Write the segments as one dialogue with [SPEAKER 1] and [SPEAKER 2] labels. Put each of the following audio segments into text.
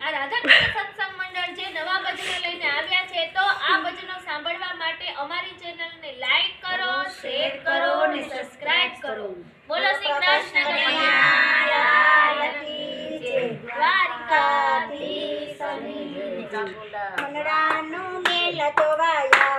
[SPEAKER 1] આ રાધાકૃષ્ણ સત્સંગ મંડળ જે નવા ભજનો લઈને આવ્યા છે તો આ ભજનો સાંભળવા માટે અમારી ચેનલને લાઈક કરો શેર કરો અને સબસ્ક્રાઇબ કરો. બોલો શ્રી કૃષ્ણ દ્વારિકાધીશ
[SPEAKER 2] મંગળાનો મેલ તો વાયા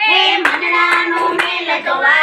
[SPEAKER 2] Hey, Madalano, me la.